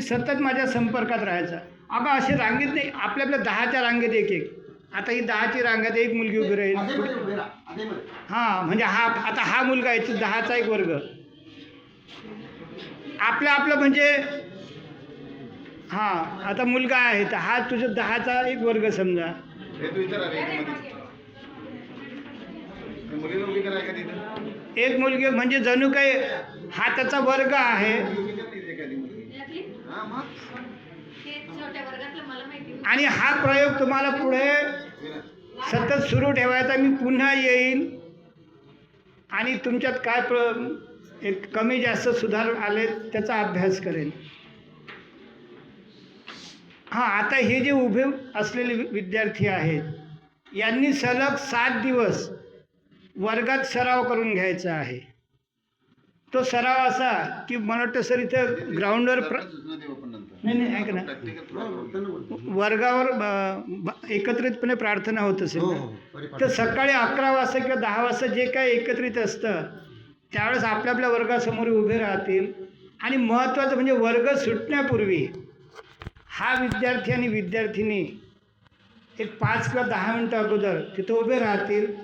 सतत माझ्या संपर्कात राहायचा. अगं असे रांगेत नाही आपल्या आपल्या दहाच्या रांगेत एक एक. आता ही दहाची रांगेत एक मुलगी उभी राहील. हां म्हणजे हा आता हा मुलगा आहे तो दहाचा एक वर्ग. आपलं आपलं म्हणजे हां आता मुलगा आहे तर हा तुझा दहाचा एक वर्ग समजा. एक मुलगी म्हणजे जणू काही हा त्याचा वर्ग आहे उभी कर तिथे एखादी मुलगी. हा, मग. छोट्या वर्गातलं मला माहिती आणि हा प्रयोग तुम्हाला पुढे सतत सुरू ठेवायचा. मी पुन्हा येईन. आणि तुमच्यात काय प्र एक कमी जास्त सुधार आले त्याचा अभ्यास करेन. हां आता हे जे उभे असलेले वि- विद्यार्थी आहेत यांनी सलग सात दिवस वर्गात सराव करून घ्यायचा आहे. तो सराव असा की मला वाटतं सर इथं ग्राउंडवर प्र नाही नाही ऐक ना. वर्गावर ब- ब- एकत्रितपणे प्रार्थना होत असेल ना? तर सकाळी अकरा वाजता किंवा दहा वाजता जे काय एकत्रित असतं त्यावेळेस आपल्या आपल्या वर्गासमोर उभे राहतील. आणि महत्त्वाचं म्हणजे वर्ग सुटण्यापूर्वी हा विद्यार्थी आणि विद्यार्थिनी एक पाच किंवा दहा मिनटं अगोदर तिथं उभे राहतील.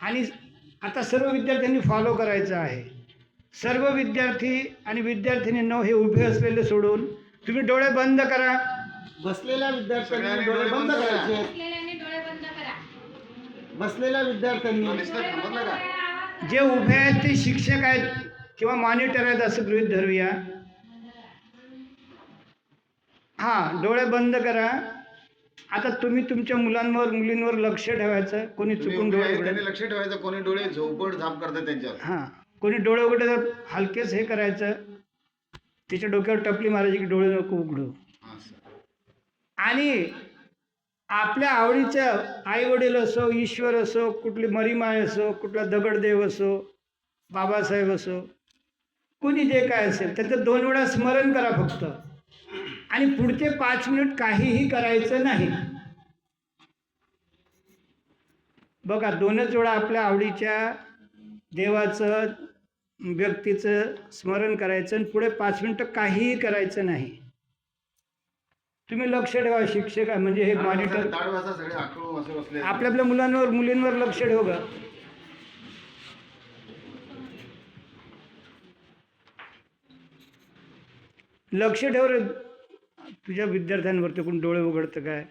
आणि आता सर्व विद्यार्थ्यांनी फॉलो करायचं आहे. सर्व विद्यार्थी आणि विद्यार्थिनींनो हे उभे असलेले सोडून तुम्ही डोळे बंद करा. बसलेल्या विद्यार्थ्यांनी डोळे बंद बंद करा. करायचे. असलेल्याने डोळे बंद करा. बसलेल्या विद्यार्थ्यांनी जे उभे आहेत ते शिक्षक आहेत किंवा मॉनिटर आहेत असं गृहीत धरूया. हां डोळे बंद करा. आता तुम्ही तुमच्या मुलांवर मुलींवर लक्ष ठेवायचं. कोणी चुकून डोळे आहे, उघडेल त्यांनी लक्ष ठेवायचं. कोणी डोळे झोपड झाप करतात त्यांच्यावर. हां कोणी डोळे उघडे तर हलकेच हे करायचं. त्याच्या डोक्यावर टपली मारायची की डोळे नको उघडू. आणि आपल्या आवडीचं आई वडील असो ईश्वर असो कुठली मरीमाय असो कुठला दगडदेव असो बाबासाहेब असो कोणी जे काय असेल त्याचं दोन वेळा स्मरण करा फक्त. आणि पुढचे पाच मिनिट काहीही करायचं नाही. बघा दोनच वेळा आपल्या आवडीच्या देवाचं व्यक्तीचं स्मरण करायचं आणि पुढे पाच मिनिटं काहीही करायचं नाही. तुम्ही लक्ष ठेवा शिक्षक म्हणजे हे मॉनिटर आपल्या आपल्या मुलांवर मुलींवर लक्ष ठेव ग. लक्ष ठेव रे. तुझ्या विद्यार्थ्यांवरती कोण डोळे उघडतं काय?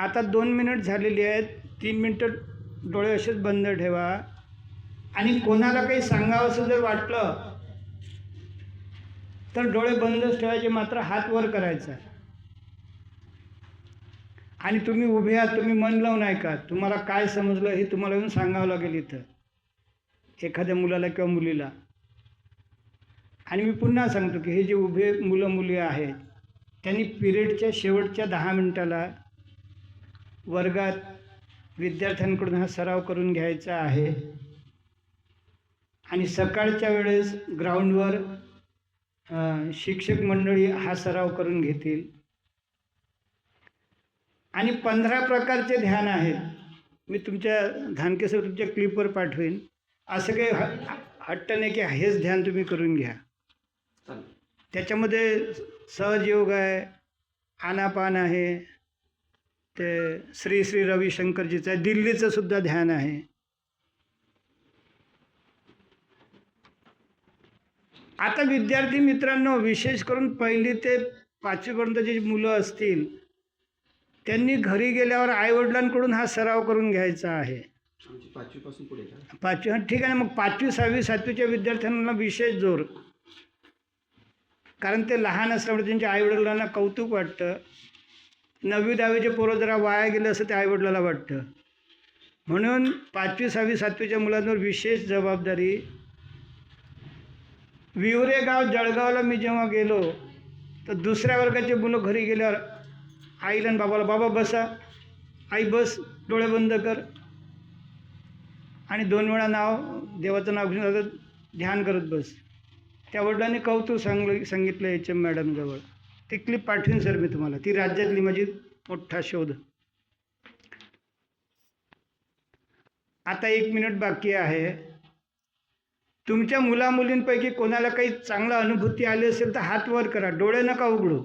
आता दोन मिनिट झालेली आहेत. तीन मिनटं डोळे असेच बंद ठेवा. आणि कोणाला काही सांगावंसं जर वाटलं तर डोळे बंदच ठेवायचे मात्र हात वर करायचा. आणि तुम्ही उभे आहात तुम्ही मन लावून ऐका. तुम्हाला काय समजलं हे तुम्हाला येऊन सांगावं लागेल इथं एखाद्या मुलाला किंवा मुलीला. आणि मी पुन्हा सांगतो की हे जे उभे मुलं मुली आहेत त्यांनी पिरियडच्या शेवटच्या दहा मिनटाला वर्गात विद्यार्थ्यांकडून हा सराव करून घ्यायचा आहे. आणि सकाळच्या वेळेस ग्राउंडवर शिक्षक मंडळी हा सराव करून घेतील. आणि पंधरा प्रकारचे ध्यान आहेत. मी तुमच्या धानकेसर तुमच्या क्लिपवर पाठवेन. असं काही ह हट्ट नाही की हेच ध्यान तुम्ही करून घ्या. त्याच्यामध्ये सहजयोग आहे आनापान आहे ते श्री श्री रविशंकरजीचं आहे. दिल्लीचं सुद्धा ध्यान आहे. आता विद्यार्थी मित्रांनो विशेष करून पहिली ते पाचवीपर्यंत जी मुलं असतील त्यांनी घरी गेल्यावर आईवडिलांकडून हा सराव करून घ्यायचा आहे. पाचवी पुढे ठीक आहे ना. मग पाचवी सहावी सातवीच्या विद्यार्थ्यांना विशेष जोर. कारण ते लहान असल्यामुळे त्यांच्या आईवडिलांना कौतुक वाटतं. नववी दहावीचे पोरं जरा वाया गेले असं त्या आईवडिलाला वाटतं. म्हणून पाचवी सहावी सातवीच्या मुलांवर विशेष जबाबदारी. विवरे गाव जळगावला मी जेव्हा गेलो तर दुसऱ्या वर्गाचे मुलं घरी गेल्यावर आईला आणि बाबाला बाबा बसा. आई बस. डोळे बंद कर. आणि दोन वेळा नाव देवाचं नाव घेऊन ध्यान करत बस. त्या वडिलांनी कौतुक सांगलं सांगितलं एच एम मॅडमजवळ. ती क्लिप पाठवीन सर मी तुम्हाला. ती राज्यातली माझी मोठा शोध. आता एक मिनिट बाकी आहे. तुमच्या मुलामुलींपैकी कोणाला काही चांगला अनुभूती आली असेल तर हात वर करा. डोळे नका उघडू.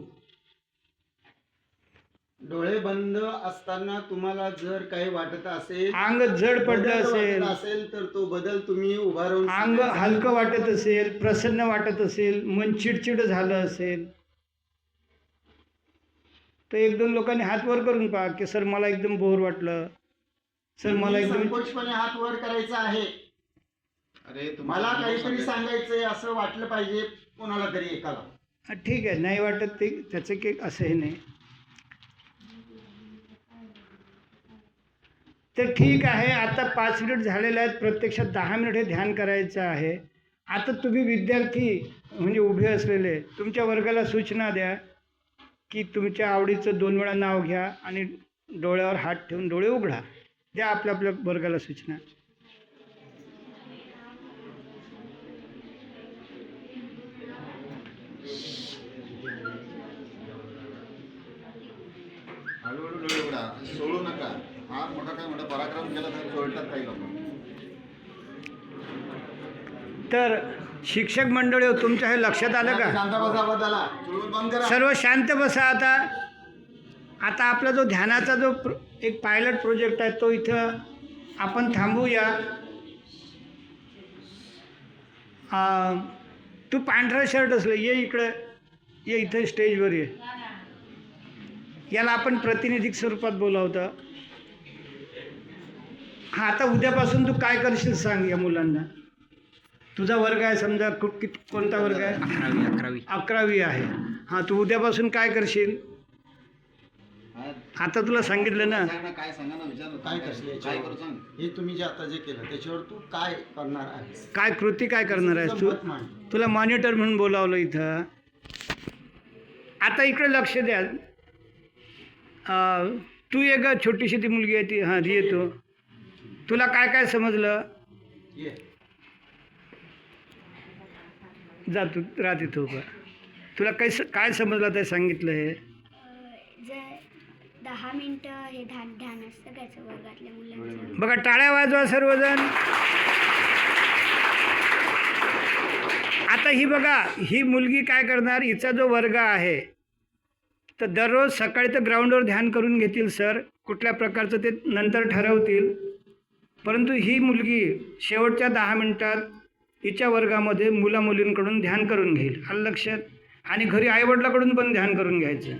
डोळे बंद असताना तुम्हाला जर काही वाटत असेल अंग जड पडलं असेल. असेल तर तो बदल तुम्ही उभा राहून अंग. हलकं वाटत असेल प्रसन्न वाटत असेल मन चिडचिड झालं असेल तर एक दोन लोकांनी हात वर करून पहा की सर मला एकदम बोर वाटलं. सर मला एकदम संकोचपणे हात वर करायचा आहे. अरे तुम्हाला मला काहीतरी सांगायचा. सांगायचंय असं वाटलं पाहिजे कोणाला तरी एकाला. हा, ठीक आहे. नाही वाटत ते त्याचं काही असंही नाही. तर ठीक आहे आता पाच मिनिट झालेले आहेत. प्रत्यक्षात दहा मिनिट हे ध्यान करायचं आहे. आता तुम्ही विद्यार्थी म्हणजे उभे असलेले तुमच्या वर्गाला सूचना द्या. की तुमच्या आवडीचं दोन वेळा नाव घ्या आणि डोळ्यावर हात ठेवून डोळे उघडा. द्या आपल्या आपल्या वर्गाला सूचना. हळूहळू डोळे उघडा. सोडू नका. हा मोठा काय मोठा पराक्रम केला तर सोडतात काही लोक. तर शिक्षक मंडळी हो, तुमच्या हे लक्षात आलं का? सर्व शांत बसा आता. आता आपला जो ध्यानाचा जो प्र एक पायलट प्रोजेक्ट आहे तो इथं आपण थांबूया. तू पांढरा शर्ट असलं ये इकडं. ये इथं स्टेजवर ये. याला आपण प्रातिनिधिक स्वरूपात बोलावतं. हा आता उद्यापासून तू काय करशील सांग या मुलांना. तुझा वर्ग आहे समजा कु कित कोणता वर्ग आहे? अकरावी अकरावी. अकरावी आहे. हां तू उद्यापासून काय करशील? आता तुला सांगितलं ना. सांग ना काय सांगा ना विचार ना. काय करशील काय याच्यावर? करू सांग? हे तुम्ही जे आता जे केलं त्याच्यावर तू काय करणार आहेस काय कृती काय करणार आहेस तू? तुझं मत मांड. तुला मॉनिटर म्हणून बोलावलं इथं. आता इकडे लक्ष द्या. अं, तू ग छोटीशी ती मुलगी आहे ती. हां ती येतो तुला काय काय समजलं? ये. जा तू राहत इथं उभं तुला काही स- काय समजलं ते सांगितलं हे? जर दहा मिनटं हे ध्यान ध्यान असतं घ्यायचं वर्गातल्या मुलांचं? बघा टाळ्या वाजवा सर्वजण. आता ही बघा ही मुलगी काय करणार? हिचा जो वर्ग आहे तर दररोज सकाळी तर ग्राउंडवर ध्यान करून घेतील सर. कुठल्या प्रकारचं ते नंतर ठरवतील. परंतु ही मुलगी शेवटच्या दहा मिनिटात हिच्या वर्गामध्ये मुला मुलींकडून ध्यान करून घेईल. आलं लक्षात आणि घरी आईवडिलाकडून पण ध्यान करून घ्यायचं.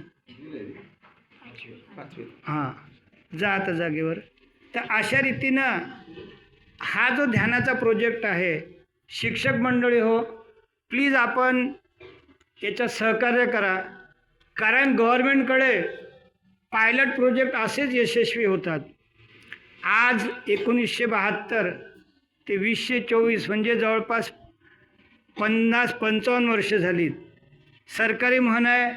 हां जा आता जागेवर. तर अशा रीतीनं हा जो ध्यानाचा प्रोजेक्ट आहे शिक्षक मंडळी हो प्लीज आपण याच्यात सहकार्य करा. कारण गव्हर्मेंटकडे पायलट प्रोजेक्ट असेच यशस्वी होतात. आज एकोणीसशे बहात्तर ते वीसशे चोवीस म्हणजे जवळपास पन्नास पंचावन्न वर्ष झाली. सरकारी म्हण आहे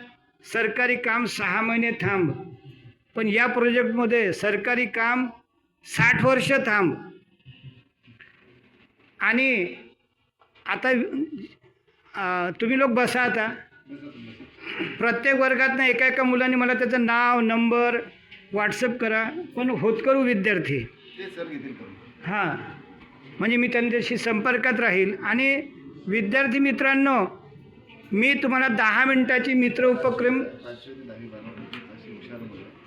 सरकारी काम सहा महिने थांब. पण या प्रोजेक्टमध्ये सरकारी काम साठ वर्ष थांब. आणि आता तुम्ही लोक बसा आता. प्रत्येक वर्गातनं एका एका मुलाने मला त्याचं नाव नंबर व्हॉट्सअप करा. पण होतकरू विद्यार्थी. हां. म्हणजे मी त्यांच्याशी संपर्कात राहील. आणि विद्यार्थी मित्रांनो मी तुम्हाला दहा मिनटाची मित्र उपक्रम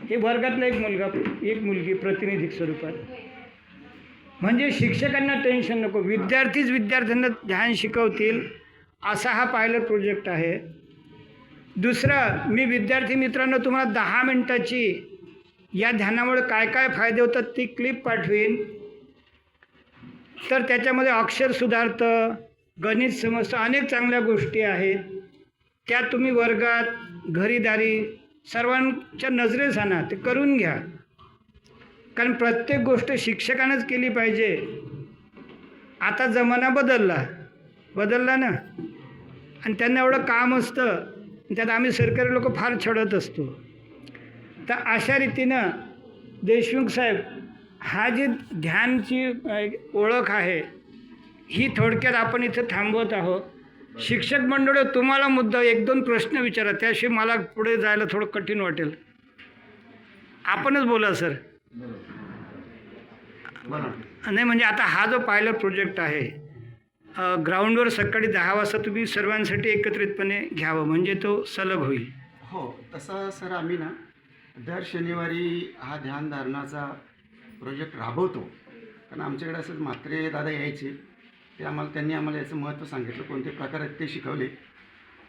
हे वर्गातला एक मुलगा एक मुलगी प्रतिनिधिक स्वरूपात. म्हणजे शिक्षकांना टेन्शन नको. विद्यार्थीच विद्यार्थ्यांना ध्यान शिकवतील असा हा पायलट प्रोजेक्ट आहे. दुसरं मी विद्यार्थी मित्रांनो तुम्हाला दहा मिनटाची या ध्यानामुळे काय काय फायदे होतात ती क्लिप पाठवीन. तर त्याच्यामध्ये अक्षर सुधारतं गणित समजतं अनेक चांगल्या गोष्टी आहेत. त्या तुम्ही वर्गात घरीदारी सर्वांच्या नजरेस आणा ते करून घ्या. कारण प्रत्येक गोष्ट शिक्षकानंच केली पाहिजे. आता जमाना बदलला. बदलला ना? आणि त्यांना एवढं काम असतं त्यात आम्ही सरकारी लोक फार छडत असतो. तर अशा रीतीनं देशमुख साहेब हा जी ध्यानची एक ओळख आहे ही थोडक्यात आपण इथं थांबवत आहोत. शिक्षक मंडळ तुम्हाला मुद्दा एक दोन प्रश्न विचारा त्याशिवाय मला पुढे जायला थोडं कठीण वाटेल. आपणच बोला सर. नाही म्हणजे आता हा जो पायलट प्रोजेक्ट आहे ग्राउंडवर सकाळी दहा वाजता तुम्ही सर्वांसाठी एकत्रितपणे घ्यावं म्हणजे तो सलग होईल. हो तसं सर आम्ही ना दर शनिवारी हा ध्यानधारणाचा प्रोजेक्ट राबवतो. कारण आमच्याकडे असंच म्हात्रे दादा यायचे. ते आम्हाला त्यांनी आम्हाला याचं महत्त्व सांगितलं कोणते प्रकार आहेत ते शिकवले.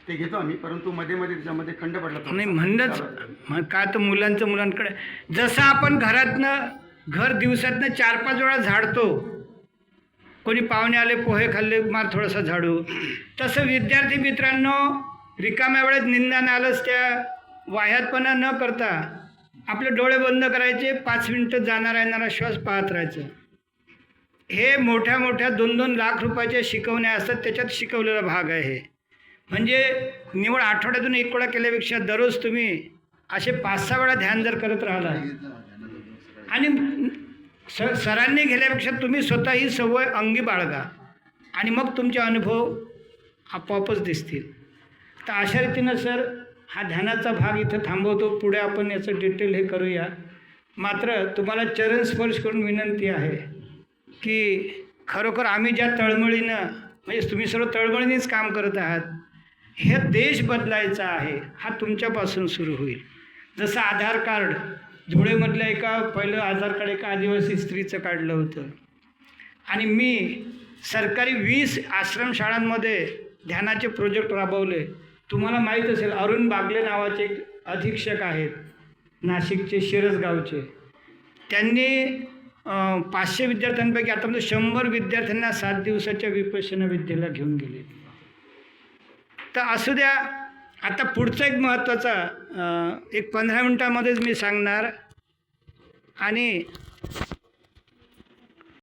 ते घेतो आम्ही परंतु मध्ये मध्ये त्याच्यामध्ये खंड पडला नाही म्हणणंच मग काय तर मुलांचं मुलांकडे जसं आपण घरातनं घर दिवसातनं चार पाच वेळा झाडतो. कोणी पाहुणे आले पोहे खाल्ले मार थोडासा झाडू. तसं विद्यार्थी मित्रांनो रिकाम्या वेळेत निंदाने आलंच त्या वाह्यातपणा न करता आपले डोळे बंद करायचे पाच मिनटं जाणारा येणारा श्वास पाहत राहायचं. हे मोठ्या मोठ्या दोन दोन लाख रुपयाच्या शिकवण्या असतात त्याच्यात शिकवलेला भाग आहे. म्हणजे निवड आठवड्यातून एक वेळा केल्यापेक्षा दररोज तुम्ही असे पाच सहा वेळा ध्यान जर करत राहिला आणि स सरांनी गेल्यापेक्षा तुम्ही स्वतः ही सवय अंगी बाळगा आणि मग तुमचे अनुभव आपोआपच दिसतील. तर अशा रीतीनं सर हा ध्यानाचा भाग इथं थांबवतो. पुढे आपण याचं डिटेल हे करूया. मात्र तुम्हाला चरण स्पर्श करून विनंती आहे की खरोखर आम्ही ज्या तळमळीनं म्हणजे तुम्ही सर्व तळमळीनेच काम करत आहात हे देश बदलायचा आहे हा तुमच्यापासून सुरू होईल. जसं आधार कार्ड धुळेमधल्या एका पहिलं आधार कार्ड एका आदिवासी स्त्रीचं काढलं होतं. आणि मी सरकारी वीस आश्रमशाळांमध्ये ध्यानाचे प्रोजेक्ट राबवले. तुम्हाला माहीत असेल अरुण बागले नावाचे एक अधीक्षक आहेत नाशिकचे शिरसगावचे त्यांनी पाचशे विद्यार्थ्यांपैकी आतापर्यंत शंभर विद्यार्थ्यांना सात दिवसाच्या विपश्यना विद्येला घेऊन गेले. तर असू द्या आता पुढचा एक महत्त्वाचा एक पंधरा मिनटामध्येच मी सांगणार. आणि